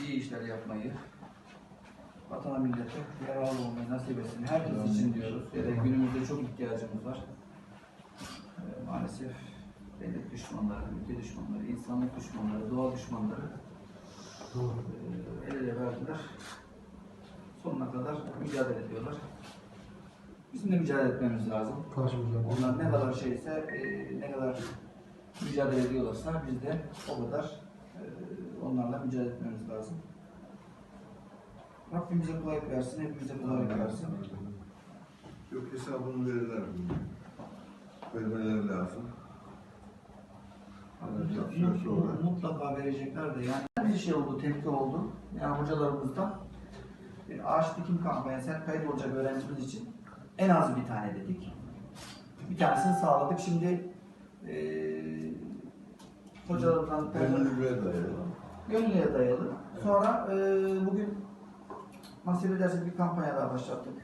iyi işler yapmayı, vatana millete yararlı olmayı nasip etsin. Herkes için diyoruz. Ya da günümüzde çok ihtiyacımız var. Ee, maalesef devlet düşmanları, ülke düşmanları, insanlık düşmanları, doğa düşmanları e, el ele verdiler. Sonuna kadar mücadele ediyorlar. Bizim de mücadele etmemiz lazım. Onlar ne kadar şeyse, e, ne kadar mücadele ediyorlarsa biz de o kadar e, onlarla mücadele etmemiz lazım. Rabbimize kolaylık versin, hepimize kolaylık versin. Yok hesabını verirler bunu. Vermeleri lazım. Sonra. Mutlaka verecekler de yani bir şey oldu, tepki oldu. Yani hocalarımızdan bir ağaç dikim kampanyası her kayıt olacak öğrencimiz için en az bir tane dedik. Bir tanesini sağladık. Şimdi eee hocalarımızdan Gönüllüye dayalı. Gönüllüye dayalı. Sonra e, bugün nasip ederse bir kampanya daha başlattık.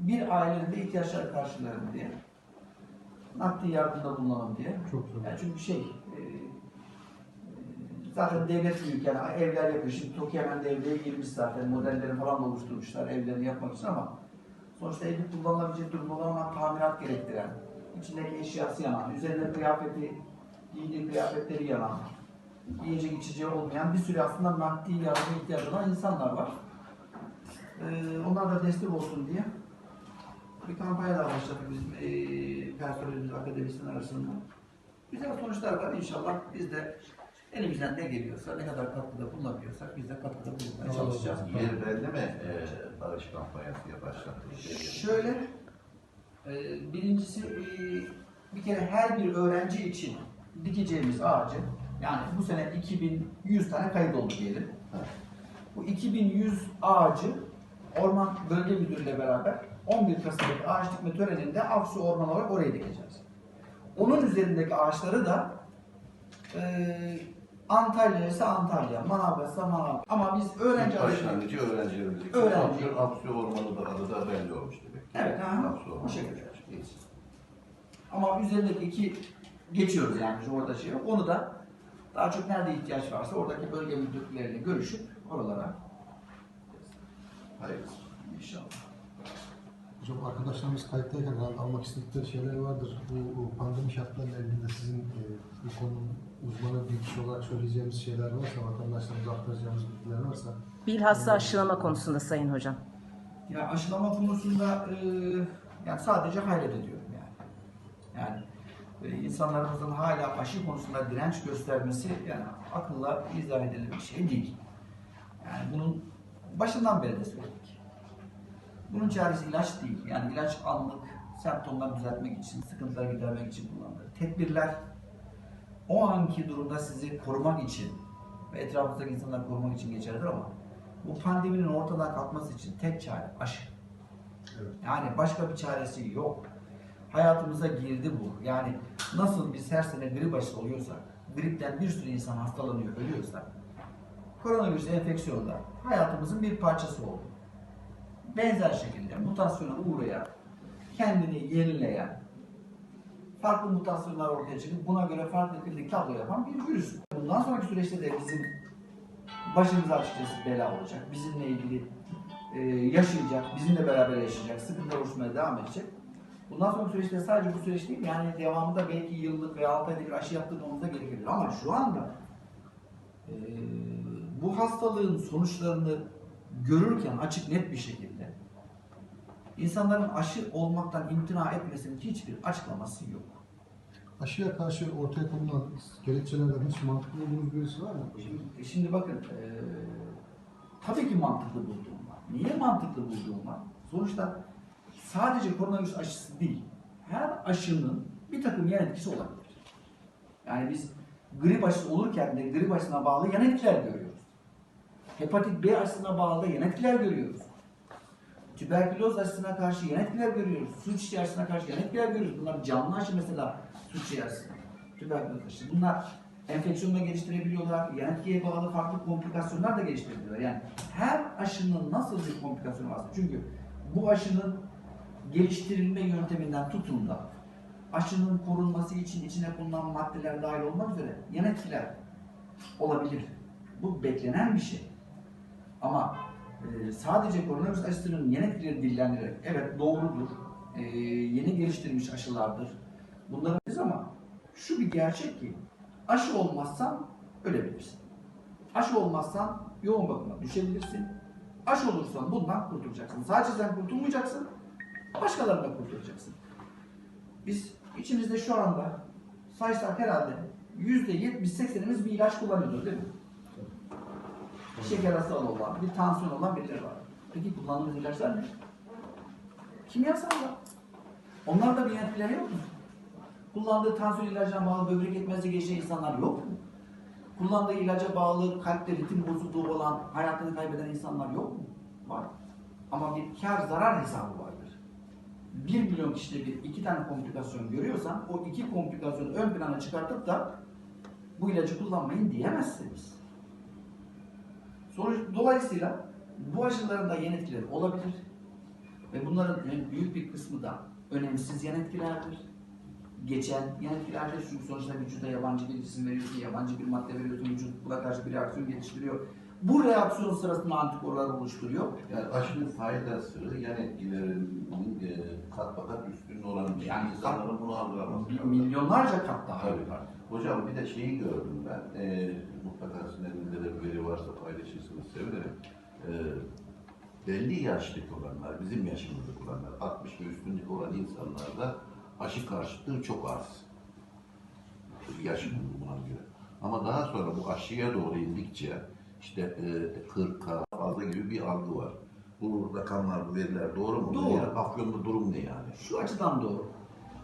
Bir ailenin de ihtiyaçları karşılayalım diye. Nakdi yardımda bulunalım diye. Çok güzel. Yani çünkü şey, e, e, zaten devlet büyük yani evler yapıyor. Şimdi TOKİ hemen devreye girmiş zaten. Modelleri falan da oluşturmuşlar evlerini yapmak için ama sonuçta evde kullanılabilecek durumda olan tamirat gerektiren, içindeki eşyası yanan, üzerinde kıyafeti, giydiği kıyafetleri yanan, yiyecek içeceği olmayan bir sürü aslında nakdi yardıma ihtiyacı olan insanlar var. Ee, onlar da destek olsun diye bir kampanya daha başlattık bizim ee, personelimiz, akademisyen arasında. Güzel sonuçlar var inşallah. Biz de elimizden ne geliyorsa, ne kadar katkıda bulunabiliyorsak biz de katkıda bulunmaya çalışacağız. Yer belli mi e, barış kampanyası ya başlattı? Şöyle, e, birincisi e, bir kere her bir öğrenci için dikeceğimiz ağacı, yani bu sene 2100 tane kayıt oldu diyelim. Bu 2100 ağacı Orman Bölge Müdürü ile beraber 11 Kasım'daki ağaç dikme töreninde Aksu Orman olarak oraya dikeceğiz. Onun üzerindeki ağaçları da e, Antalya ise Antalya, Manavgat ise Manavgat. Ama biz öğrenci. Başlangıcı öğrencilerimiz. Öğrenci. Aksu- Ormanı da adı da belli olmuş demek. Evet, aha, Aksu o Ormanı. şekilde. Ama üzerindeki iki geçiyoruz yani orada şey yok. Onu da daha çok nerede ihtiyaç varsa oradaki bölge müdürleriyle görüşüp oralara Hayır. inşallah. Hocam arkadaşlarımız kayıttayken herhalde almak istedikleri şeyler vardır. Bu, bu pandemi şartlarıyla ilgili sizin e, bu konunun uzmanı bir kişi olarak söyleyeceğimiz şeyler varsa, vatandaşlarımıza aktaracağımız bilgiler varsa. Bilhassa aşılama konusunda Sayın Hocam. Ya aşılama konusunda e, yani sadece hayret ediyorum yani. Yani insanlarımızın hala aşı konusunda direnç göstermesi yani akılla izah edilir bir şey değil. Yani bunun başından beri de söyledik. Bunun çaresi ilaç değil. Yani ilaç anlık semptomları düzeltmek için, sıkıntıları gidermek için kullanılır. Tedbirler o anki durumda sizi korumak için ve etrafınızdaki insanları korumak için geçerlidir ama bu pandeminin ortadan kalkması için tek çare aşı. Evet. Yani başka bir çaresi yok. Hayatımıza girdi bu. Yani nasıl biz her sene grip aşısı oluyorsak, gripten bir sürü insan hastalanıyor, ölüyorsa, koronavirüs enfeksiyonu da hayatımızın bir parçası oldu. Benzer şekilde mutasyona uğrayan, kendini yenileyen, farklı mutasyonlar ortaya çıkıp buna göre farklı klinik tablo yapan bir virüs. Bundan sonraki süreçte de bizim başımıza açıkçası bela olacak. Bizimle ilgili e, yaşayacak, bizimle beraber yaşayacak, sıkıntı oluşmaya devam edecek. Bundan sonraki süreçte sadece bu süreç değil, yani devamında belki yıllık veya 6 aylık bir aşı yaptırmamız da gerekebilir. Ama şu anda e, bu hastalığın sonuçlarını görürken açık net bir şekilde insanların aşı olmaktan imtina etmesinin hiçbir açıklaması yok. Aşıya karşı ortaya konulan gerekçelerden hiç mantıklı bulduğunuz birisi var mı? Şimdi, şimdi bakın, e, tabii ki mantıklı bulduğum var. Niye mantıklı bulduğum var? Sonuçta sadece koronavirüs aşısı değil, her aşının bir takım yan etkisi olabilir. Yani biz grip aşısı olurken de grip aşısına bağlı yan etkiler görüyoruz. Hepatit B aşısına bağlı yan etkiler görüyoruz. Tüberküloz aşısına karşı yan etkiler görüyoruz. Su çiçeği aşısına karşı yan etkiler görüyoruz. Bunlar canlı aşı mesela su çiçeği aşısı, tüberküloz aşısı. Bunlar enfeksiyonu da geliştirebiliyorlar. Yan etkiye bağlı farklı komplikasyonlar da geliştirebiliyorlar. Yani her aşının nasıl bir komplikasyonu varsa. Çünkü bu aşının geliştirilme yönteminden tutun da aşının korunması için içine konulan maddeler dahil olmak üzere yan etkiler olabilir. Bu beklenen bir şey. Ama e, sadece koronavirüs aşısının yan etkileri dillendirerek, evet doğrudur, e, yeni geliştirilmiş aşılardır. Bunları biz ama şu bir gerçek ki aşı olmazsan ölebilirsin. Aşı olmazsan yoğun bakıma düşebilirsin. Aşı olursan bundan kurtulacaksın. Sadece sen kurtulmayacaksın, başkalarını da kurtulacaksın. Biz içimizde şu anda saysak herhalde yüzde yetmiş seksenimiz bir ilaç kullanıyordur değil mi? Şeker hastalığı olan, bir tansiyon olan birileri var. Peki kullandığımız ilaçlar ne? Kimyasallar. Onlarda bir etkileri yok mu? Kullandığı tansiyon ilacına bağlı böbrek yetmezliği geçiren insanlar yok mu? Kullandığı ilaca bağlı kalpte ritim bozukluğu olan, hayatını kaybeden insanlar yok mu? Var. Ama bir kar zarar hesabı vardır. 1 milyon kişide bir iki tane komplikasyon görüyorsan o iki komplikasyonu ön plana çıkartıp da bu ilacı kullanmayın diyemezsiniz. Sonuç, dolayısıyla bu aşıların da yan etkileri olabilir. Ve bunların büyük bir kısmı da önemsiz yan etkilerdir. Geçen yan etkilerdir çünkü sonuçta vücuda yabancı bir cisim veriyorsun, yabancı bir madde veriyorsun, vücut buna karşı bir reaksiyon geliştiriyor. Bu reaksiyon sırasında antikorlar oluşturuyor. Yani aşının faydası yan etkilerinin e, kat kat üstünde olan bir şey. Yani İnsanların bunu algılaması milyonlarca kat daha Tabii. yukarı. Hocam bir de şeyi gördüm ben. E, mutlaka sizin elinizde de bir veri varsa paylaşırsınız sevinirim. E, belli yaşlık olanlar, bizim yaşımızda olanlar, 60 ve üstündeki olan insanlarda aşı karşıtlığı çok az. Yaş buna göre. Ama daha sonra bu aşıya doğru indikçe işte e, 40'a fazla gibi bir algı var. Bu rakamlar, bu veriler doğru mu? Doğru. Yani Afyon'da durum ne yani? Şu açıdan doğru.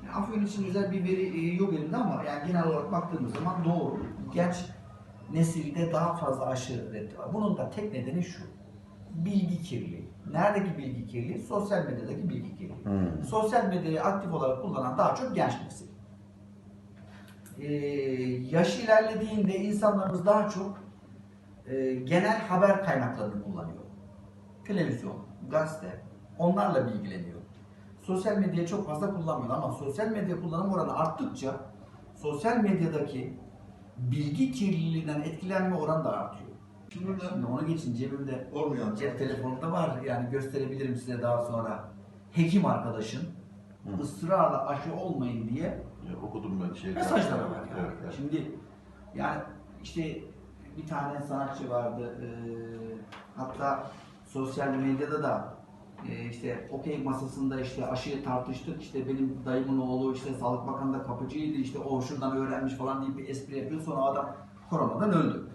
Yani Afyon için özel bir veri e, yok elimde ama yani genel olarak baktığımız zaman doğru. Genç nesilde daha fazla aşı reddi var. Bunun da tek nedeni şu. Bilgi kirliliği. Neredeki bilgi kirliliği? Sosyal medyadaki bilgi kirliliği. Sosyal medyayı aktif olarak kullanan daha çok genç nesil. Ee, yaş ilerlediğinde insanlarımız daha çok e, genel haber kaynaklarını kullanıyor. Televizyon, gazete, onlarla bilgileniyor. Sosyal medyayı çok fazla kullanmıyor ama sosyal medya kullanım oranı arttıkça sosyal medyadaki bilgi kirliliğinden etkilenme oranı da artıyor. Şimdi burada Şimdi onu geçin cebimde olmayan cep telefonumda var yani gösterebilirim size daha sonra. Hekim arkadaşın ısrarla aşı olmayın diye Ya, okudum ben şey. mesajlar var. Yani. Evet, evet. Şimdi yani işte bir tane sanatçı vardı. eee, hatta sosyal medyada da eee, işte okey masasında işte aşıyı tartıştık. İşte benim dayımın oğlu işte Sağlık Bakanı da kapıcıydı. işte o şuradan öğrenmiş falan deyip bir espri yapıyor. Sonra adam koronadan öldü.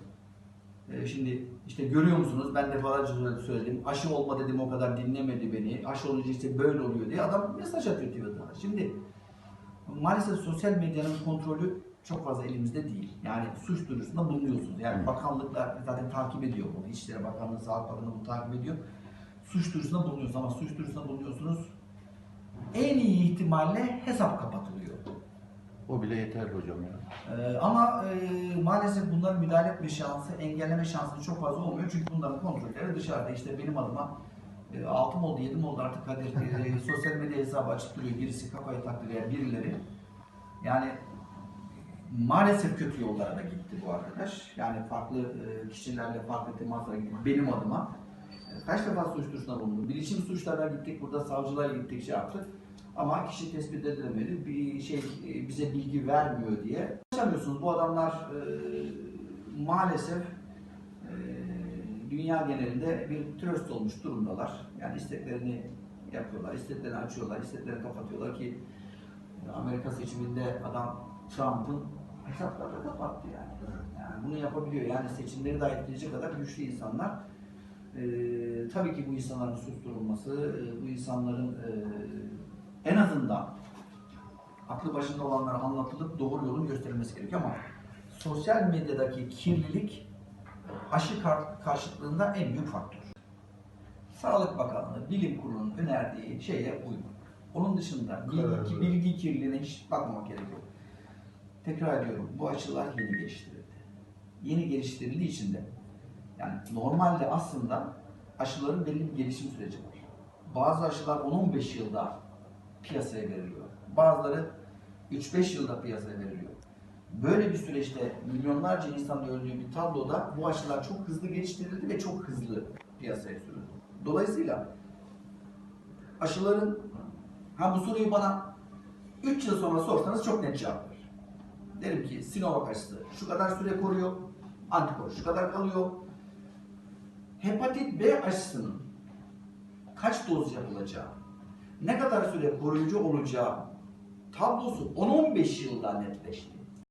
Eee, şimdi işte görüyor musunuz? Ben defalarca söyledim. Aşı olma dedim o kadar dinlemedi beni. Aşı olunca işte böyle oluyor diye adam mesaj atıyor Twitter'a. Şimdi maalesef sosyal medyanın kontrolü çok fazla elimizde değil. Yani suç duyurusunda bulunuyorsunuz. Yani bakanlıklar zaten takip ediyor bunu. İçişleri Bakanlığı, Sağlık Bakanlığı bunu takip ediyor. Suç duyurusunda bulunuyorsunuz ama suç duyurusunda bulunuyorsunuz. En iyi ihtimalle hesap kapatılıyor. O bile yeter hocam ya. Ee, ama e, maalesef bunların müdahale etme şansı, engelleme şansı çok fazla olmuyor. Çünkü bunların kontrolleri dışarıda. İşte benim adıma e, 6 mı oldu, 7 mi oldu artık Kadir e, sosyal medya hesabı açıp duruyor. Birisi kafayı taktı veya birileri. Yani maalesef kötü yollara da gitti bu arkadaş. Yani farklı e, kişilerle farklı temaslara gitti. Benim adıma. E, Kaç defa suç bulundum. Bilişim suçlarına gittik, burada savcılığa gittik, şey yaptık. Ama kişi tespit edilemedi, bir şey e, bize bilgi vermiyor diye. Yaşamıyorsunuz. Bu adamlar maalesef dünya genelinde bir tröst olmuş durumdalar. Yani isteklerini yapıyorlar, isteklerini açıyorlar, isteklerini kapatıyorlar ki Amerika seçiminde adam Trump'ın hesaplarını kapattı yani. Yani bunu yapabiliyor. Yani seçimleri daha etkileyecek kadar güçlü insanlar. Ee, tabii ki bu insanların susturulması, e, bu insanların e, en azından aklı başında olanlara anlatılıp doğru yolun gösterilmesi gerekiyor ama sosyal medyadaki kirlilik aşı kar- karşıtlığında en büyük faktör. Sağlık Bakanlığı, Bilim Kurulu'nun önerdiği şeye uyun. Onun dışında bilgi, bilgi kirliliğine hiç bakmamak gerekiyor. Tekrar ediyorum, bu aşılar yeni geliştirildi. Yeni geliştirildiği için de yani normalde aslında aşıların belli bir gelişim süreci var. Bazı aşılar 10-15 yılda piyasaya veriliyor. Bazıları 3-5 yılda piyasaya veriliyor. Böyle bir süreçte milyonlarca insanın öldüğü bir tabloda bu aşılar çok hızlı geliştirildi ve çok hızlı piyasaya sürüldü. Dolayısıyla aşıların ha bu soruyu bana 3 yıl sonra sorsanız çok net cevap verir. Derim ki Sinovac aşısı şu kadar süre koruyor, antikor şu kadar kalıyor. Hepatit B aşısının kaç doz yapılacağı, ne kadar süre koruyucu olacağı tablosu 10-15 yılda netleşti.